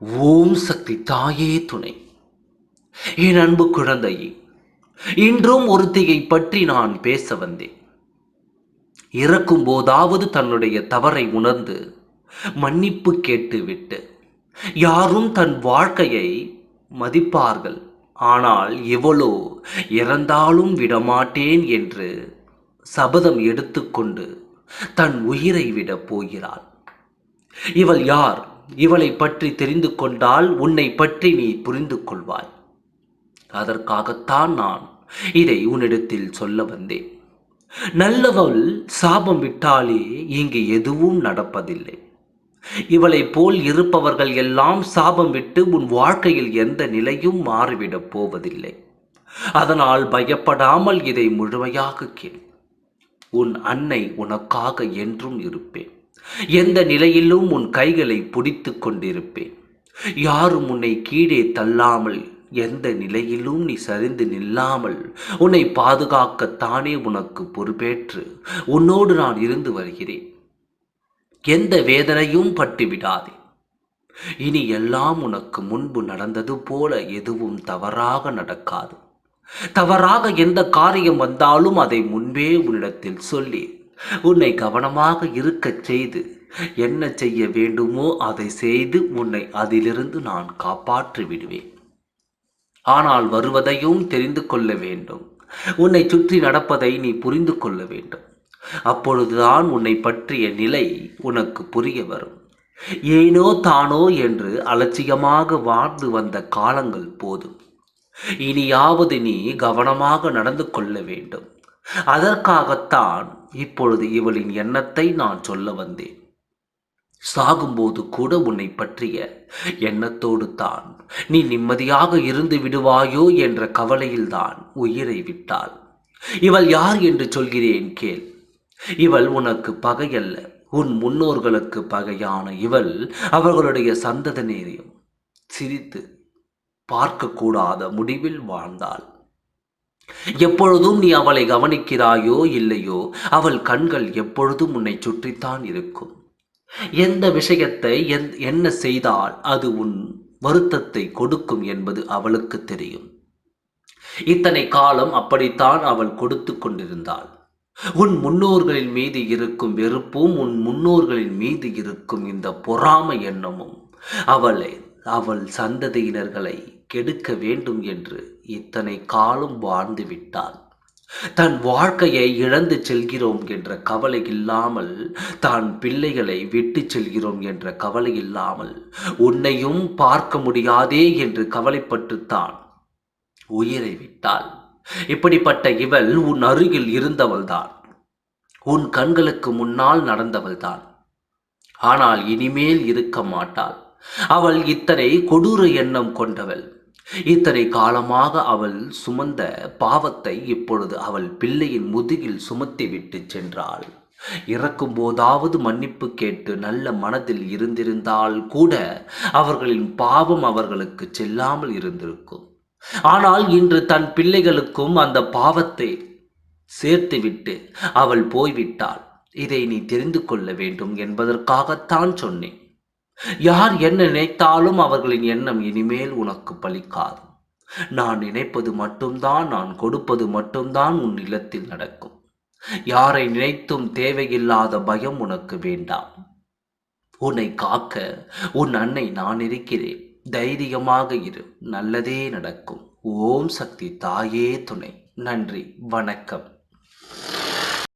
ஓம் சக்தி தாயே துணை. என் அன்பு குழந்தையே இன்றும் ஒருத்தியை பற்றி நான் பேச வந்தேன். இறக்கும் போதாவது தன்னுடைய தவறை உணர்ந்து மன்னிப்பு கேட்டுவிட்டு யாரும் தன் வாழ்க்கையை மதிப்பார்கள். ஆனால் எவளோ இறந்தாலும் விடமாட்டேன் என்று சபதம் எடுத்துக்கொண்டு தன் உயிரை விடப் போகிறாள். இவள் யார்? இவளை பற்றி தெரிந்து கொண்டால் உன்னை பற்றி நீ புரிந்து கொள்வாய். அதற்காகத்தான் நான் இதை உன்னிடத்தில் சொல்ல வந்தேன். நல்லவள் சாபம் விட்டாலே இங்கு எதுவும் நடப்பதில்லை. இவளை போல் இருப்பவர்கள் எல்லாம் சாபம் விட்டு உன் வாழ்க்கையில் எந்த நிலையும் மாறிவிடப் போவதில்லை. அதனால் பயப்படாமல் இதை முழுமையாக கேள். உன் அன்னை உனக்காக என்றும் இருப்பேன். எந்த நிலையிலும் உன் கைகளை பிடித்து கொண்டிருப்பேன். யாரும் உன்னை கீழே தள்ளாமல் எந்த நிலையிலும் நீ சரிந்து நில்லாமல் உன்னை பாதுகாக்கத்தானே உனக்கு பொறுப்பேற்று உன்னோடு நான் இருந்து வருகிறேன். எந்த வேதனையும் பட்டு விடாதே. இனி எல்லாம் உனக்கு முன்பு நடந்தது போல எதுவும் தவறாக நடக்காது. தவறாக எந்த காரியம் வந்தாலும் அதை முன்பே உன்னிடத்தில் சொல்லி உன்னை கவனமாக இருக்கச் செய்து என்ன செய்ய வேண்டுமோ அதை செய்து உன்னை அதிலிருந்து நான் காப்பாற்றி விடுவேன். ஆனால் வருவதையும் தெரிந்து கொள்ள வேண்டும். உன்னை சுற்றி நடப்பதை நீ புரிந்து கொள்ள வேண்டும். அப்பொழுதுதான் உன்னை பற்றிய நிலை உனக்கு புரிய வரும். ஏனோ தானோ என்று அலட்சியமாக வாழ்ந்து வந்த காலங்கள் போதும். இனியாவது நீ கவனமாக நடந்து கொள்ள வேண்டும். அதற்காகத்தான் இப்பொழுது இவளின் எண்ணத்தை நான் சொல்ல வந்தேன். சாகும்போது கூட உன்னை பற்றிய எண்ணத்தோடு தான் நீ நிம்மதியாக இருந்து விடுவாயோ என்ற கவலையில்தான் உயிரை விட்டாள். இவள் யார் என்று சொல்கிறேன் கேள். இவள் உனக்கு பகையல்ல. உன் முன்னோர்களுக்கு பகையான இவள் அவர்களுடைய சந்ததனேரையும் சிரித்து பார்க்கக்கூடாத முடிவில் வாழ்ந்தாள். எப்பொழுதும் நீ அவளை கவனிக்கிறாயோ இல்லையோ அவள் கண்கள் எப்பொழுதும் உன்னை சுற்றித்தான் இருக்கும். எந்த விஷயத்தை என்ன செய்தால் அது உன் வருத்தத்தை கொடுக்கும் என்பது அவளுக்கு தெரியும். இத்தனை காலம் அப்படித்தான் அவள் கொடுத்து கொண்டிருந்தாள். உன் முன்னோர்களின் மீது இருக்கும் வெறுப்பும் உன் முன்னோர்களின் மீது இருக்கும் இந்த பொறாமை எண்ணமும் அவளை அவள் சந்ததியினர்களை கெடுக்க வேண்டும் என்று இத்தனை காலம் வாழ்ந்து விட்டாள். தன் வாழ்க்கையை இழந்து செல்கிறோம் என்ற கவலை இல்லாமல் தான் பிள்ளைகளை விட்டு செல்கிறோம் என்ற கவலை இல்லாமல் உன்னையும் பார்க்க முடியாதே என்று கவலைப்பட்டுத்தான் உயிரை விட்டாள். இப்படிப்பட்ட இவள் உன் அருகில் இருந்தவள்தான். உன் கண்களுக்கு முன்னால் நடந்தவள்தான். ஆனால் இனிமேல் இருக்க மாட்டாள். அவள் இத்தனை கொடூர எண்ணம் கொண்டவள். இத்தனை காலமாக அவள் சுமந்த பாவத்தை இப்பொழுது அவள் பிள்ளையின் முதுகில் சுமத்தி விட்டு சென்றாள். இறக்கும் போதாவது மன்னிப்பு கேட்டு நல்ல மனதில் இருந்திருந்தால் கூட அவர்களின் பாவம் அவர்களுக்கு செல்லாமல் இருந்திருக்கும். ஆனால் இன்று தன் பிள்ளைகளுக்கும் அந்த பாவத்தை சேர்த்துவிட்டு அவள் போய்விட்டாள். இதை நீ தெரிந்து கொள்ள வேண்டும் என்பதற்காகத்தான் சொன்னேன். யார் என்ன நினைத்தாலும் அவர்களின் எண்ணம் இனிமேல் உனக்கு பலிக்காது. நான் நினைப்பது மட்டும்தான் நான் கொடுப்பது மட்டும்தான் உன் இல்லத்தில் நடக்கும். யாரை நினைத்தும் தேவையில்லாத பயம் உனக்கு வேண்டாம். உன்னை காக்க உன் அன்னை நான் இருக்கிறேன். தைரியமாக இரு நல்லதே நடக்கும். ஓம் சக்தி தாயே துணை. நன்றி வணக்கம்.